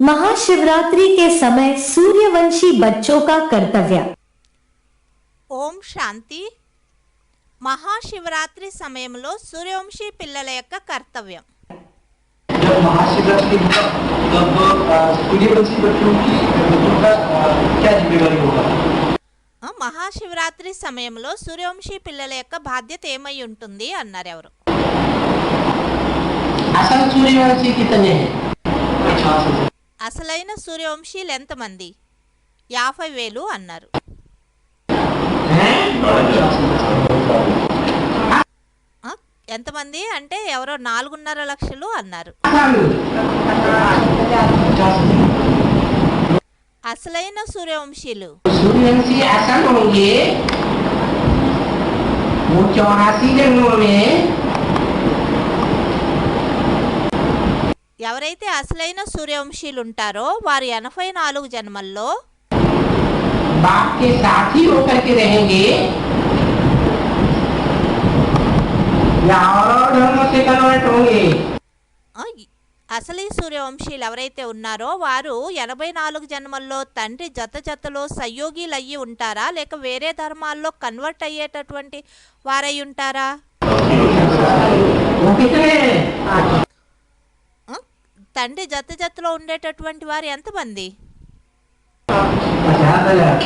महाशिवरात्रि के समय सूर्यवंशी बच्चों का कर्तव्य ఓం శాంతి మహాశివరాత్రి సమయంలో సూర్యవంశీ పిల్లల యొక్క కర్తవ్యం जब महाशिवरात्रि होगा तब अ, सूर्यवंशी बच्चों की बच्चों का अ, क्या जिम्मेवारी होगा ఆ, మహాశివరాత్రి సమయంలో సూర్యవంశీ పిల్లల యొక్క బాధ్యత ఏమై ఉంటుంది అన్నారు ఎవరు असल सूर्यवंशी कितने हैं पचास हजार అసలైన సూర్యవంశీలు ఎంతమంది? యాభై వేలు అన్నారు. ఎంతమంది? అంటే ఎవరో నాలుగున్నర లక్షలు అన్నారు. అసలైన సూర్యవంశీలు ఎవరైతే అసలైన సూర్యవంశీలుంటారో వారు ఎనభై నాలుగు జన్మల్లో అసలీ సూర్యవంశీలు ఎవరైతే ఉన్నారో వారు ఎనభై నాలుగు జన్మల్లో తండ్రి జత జతలో సయోగిలయ్యి ఉంటారా? లేక వేరే ధర్మాల్లో కన్వర్ట్ అయ్యేటటువంటి వారై ఉంటారా? తండ్రి జత జతలో ఉండేటటువంటి వారు ఎంతమంది पचास हजार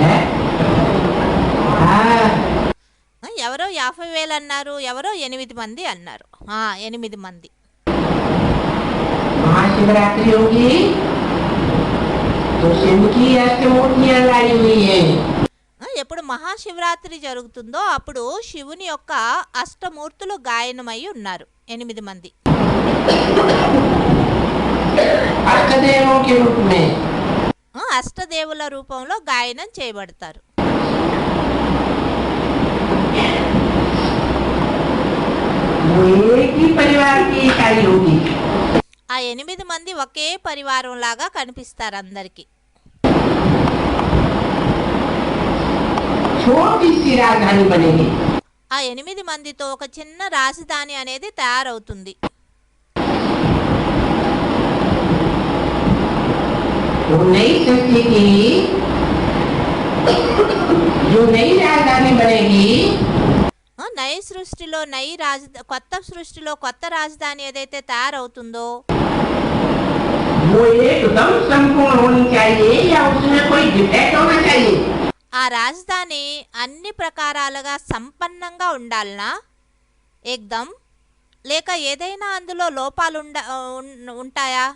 हैं? हाँ ఆ, ఎవరో యాభై వేలు అన్నారు ఎవరో ఎనిమిది మంది అన్నారు ఆ, ఎనిమిది మంది महाशिवरात्रि होगी तो शिव की अष्टमूर्तियां लाई हुई है ఆ, ఎప్పుడు మహాశివరాత్రి జరుగుతుందో అప్పుడు శివుని యొక్క అష్టమూర్తులు గాయనమై ఉన్నారు ఎనిమిది మంది అష్టదేవుల రూపంలో గాయనం చేయబడతారు. ఆ ఎనిమిది మంది ఒకే పరివారం లాగా కనిపిస్తారు అందరికి ఆ ఎనిమిది మందితో ఒక చిన్న రాజధాని అనేది తయారవుతుంది. की जो नई राजधानी बनेगी ఆ, నయ సృష్టిలో నయి రాజ కొత్త సృష్టిలో కొత్త రాజధాని ఏదైతే తయారవుతుందో वो एकदम संपूर्ण होनी चाहिए या उसमें कोई डिफेक्ट होना चाहिए ఆ రాజధాని అన్ని ప్రకారాలుగా సంపన్నంగా ఉండాలనా ఏకదం లేక ఏదైనా అందులో లోపాలు ఉండ ఉన్- ఉంటాయా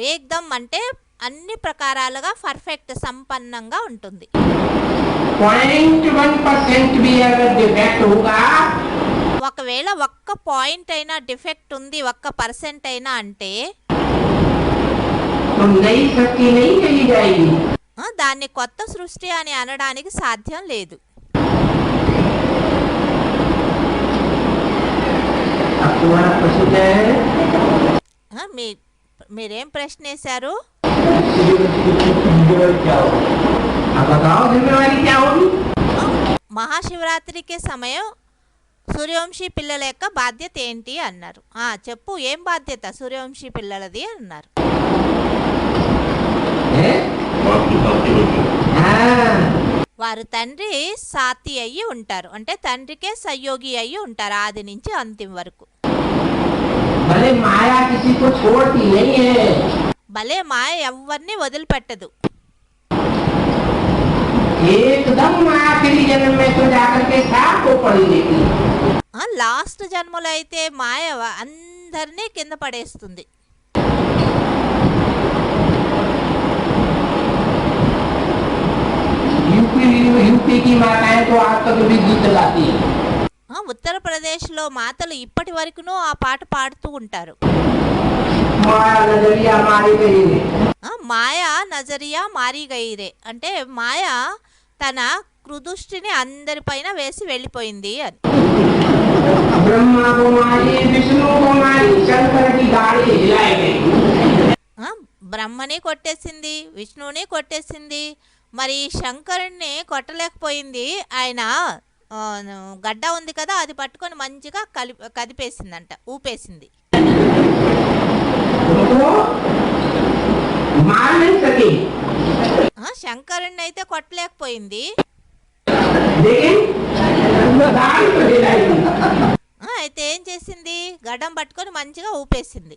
ఏకదం అంటే అన్ని ప్రకారాలుగా పర్ఫెక్ట్ సంపన్నంగా ఉంటుంది. ఒకవేళ ఒక్క పాయింట్ అయినా డిఫెక్ట్ ఉంది ఒక్క పర్సెంట్ అయినా అంటే? దాన్ని కొత్త సృష్టి అని అనడానికి సాధ్యం లేదు. మీ మీరేం ప్రశ్న వేశారు మహాశివరాత్రికి సమయం సూర్యవంశీ పిల్లల యొక్క బాధ్యత ఏంటి అన్నారు. ఆ చెప్పు ఏం బాధ్యత సూర్యవంశీ పిల్లలది అన్నారు. వారు తండ్రి సాతి అయ్యి ఉంటారు. అంటే తండ్రికే సహయోగి అయ్యి ఉంటారు ఆది నుంచి అంతిమ వరకు. भले माया किसी को छोड़ती नहीं है భలే మాయ ఎవరిని వదిలిపెట్టదు एकदम आखिरी जन्म में तो जाकर के साफ को पड़ी लेती है ఆ, లాస్ట్ జన్మలో అయితే మాయ వ- అందరినీ కింద పడేస్తుంది यूपी यूपी की माताएं तो आज तक भी गीत गाती है ఆ, ఉత్తరప్రదేశ్లో మాతలు ఇప్పటి వరకును ఆ పాట పాడుతూ ఉంటారు. మాయా నజరియా మారీ గైరే అంటే మాయ తన కృదృష్టిని అందరిపైన వేసి వెళ్ళిపోయింది అని. బ్రహ్మని కొట్టేసింది విష్ణువుని కొట్టేసింది మరి శంకరుణ్ణి కొట్టలేకపోయింది. ఆయన గడ్డ ఉంది కదా అది పట్టుకొని మంచిగా కలి కదిపేసిందంట ఊపేసింది. శంకరుణ్ణి అయితే కొట్టలేకపోయింది. అయితే ఏం చేసింది? గడ్డం పట్టుకొని మంచిగా ఊపేసింది.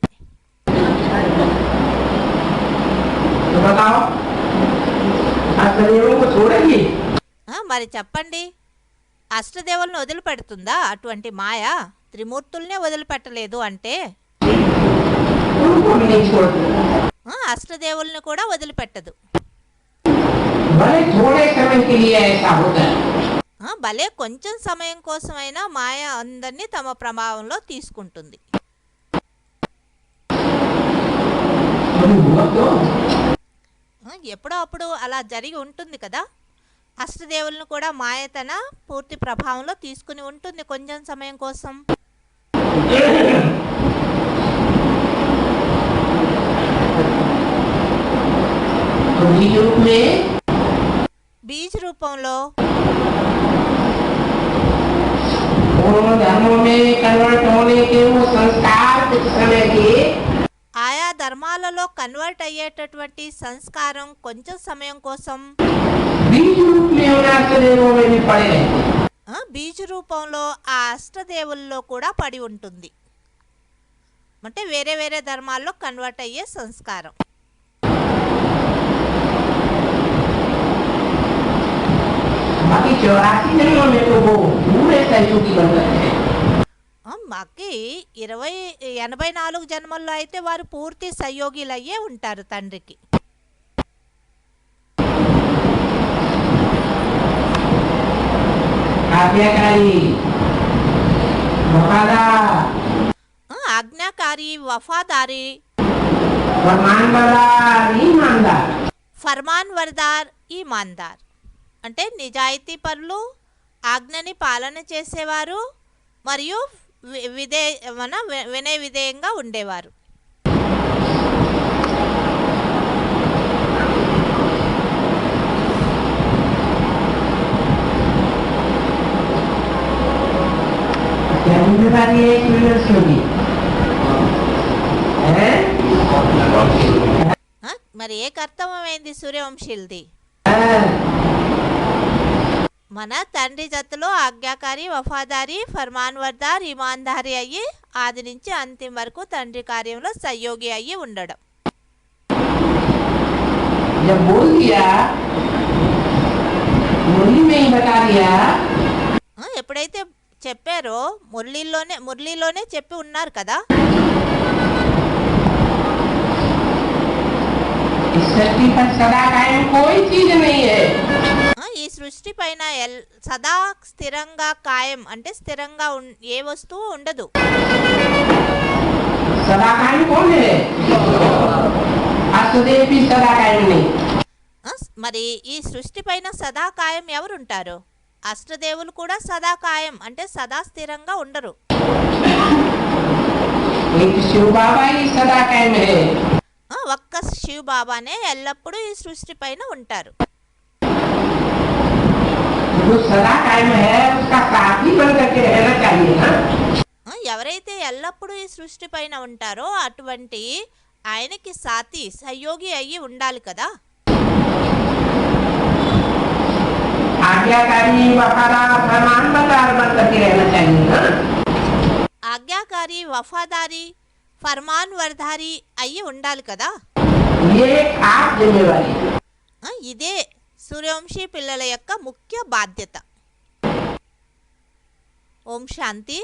మరి చెప్పండి. అష్టదేవులను వదిలిపెడుతుందా? అటువంటి మాయ త్రిమూర్తుల్నే వదిలిపెట్టలేదు అంటే? అష్టదేవుల్ని కూడా వదిలిపెట్టదు. భలే కొంచెం సమయం కోసమైనా మాయ అందరినీ తమ ప్రభావంలో తీసుకుంటుంది. ఎప్పుడో అప్పుడు అలా జరిగి ఉంటుంది కదా? అష్టదేవులను కూడా మాయ తన పూర్తి ప్రభావంలో తీసుకుని ఉంటుంది కొంచెం సమయం కోసం तो बीज रूप में బీజ్ రూపంలో दोनों धर्मों में कन्वर्ट होने के वो संस्कार कुछ समय के ఆయా ధర్మాలలో కన్వర్ట్ అయ్యేటటువంటి సంస్కారం కొంచెం సమయం కోసం बीज रूप में उन अष्टदेवों में भी पड़े रहते हैं। ఆ, బీజ్ రూపంలో ఆ అష్టదేవుల్లో కూడా పడి ఉంటుంది అంటే వేరే వేరే ధర్మాల్లో కన్వర్ట్ అయ్యే సంస్కారం बाकी चौरासी जन्मों में तो वो पूरे सहयोगी बन गए हैं మాకి ఇరవై ఎనభై నాలుగు జన్మల్లో అయితే వారు పూర్తి సహయోగిలయ్యే ఉంటారు తండ్రికి. ఆజ్ఞాకారి వఫాదారి. ఫర్మాన్ వర్దార్ ఈ మాందార్. అంటే నిజాయితీ పరులు ఆజ్ఞని పాలన చేసేవారు మరియు విధే మన వినయ విధేయంగా ఉండేవారు. మరి ఏ కర్తవ్యమైంది సూర్యవంశీల్ది? సూర్యవంశీలది మన తండ్రి జతలో ఆజ్ఞాకారి వఫాదారి ఫర్మాన్ వర్దార్ ఇమాన్దారి అయ్యి ఆది నుంచి అంతిమ వరకు తండ్రి కార్యంలో సహయోగి అయ్యి ఉండడం जब बोल दिया मुरली में ही बता दिया ఆ, ఎప్పుడైతే చెప్పారో మురళీలోనే మురళీలోనే చెప్పి ఉన్నారు కదా इस धरती पर सदा कायम कोई चीज नहीं है ఆ, ఈ సృష్టి పైన ఎల్ సదా స్థిరంగా కాయం అంటే స్థిరంగా ఏ వస్తువు ఉండదు. మరి ఈ సృష్టి పైన సదా కాయం ఎవరుంటారు? అష్టదేవులు కూడా సదా కాయం అంటే సదా స్థిరంగా ఉండరు. ఒక్క శివ బాబానే ఎల్లప్పుడూ ఈ సృష్టి పైన ఉంటారు. जो सदा कायम है उसका साथी बन करके रहना चाहिए ना ఆ, ఎవరైతే ఎల్లప్పుడూ ఈ సృష్టి పైన ఉంటారో అటువంటి ఆయనకి సాతి సహయోగి అయ్యి ఉండాలి కదా आज्ञाकारी वफादार फरमानबरदार बन करके रहना चाहिए ना ఆజ్ఞాకారి వఫాదారి ఫర్మాన్ వర్ధారి అయ్యి ఉండాలి కదా ये एक खास जिम्मेवारी है ఆ, ఇదే సూర్యవంశీ పిల్లల యొక్క ముఖ్య బాధ్యత. ఓం శాంతి.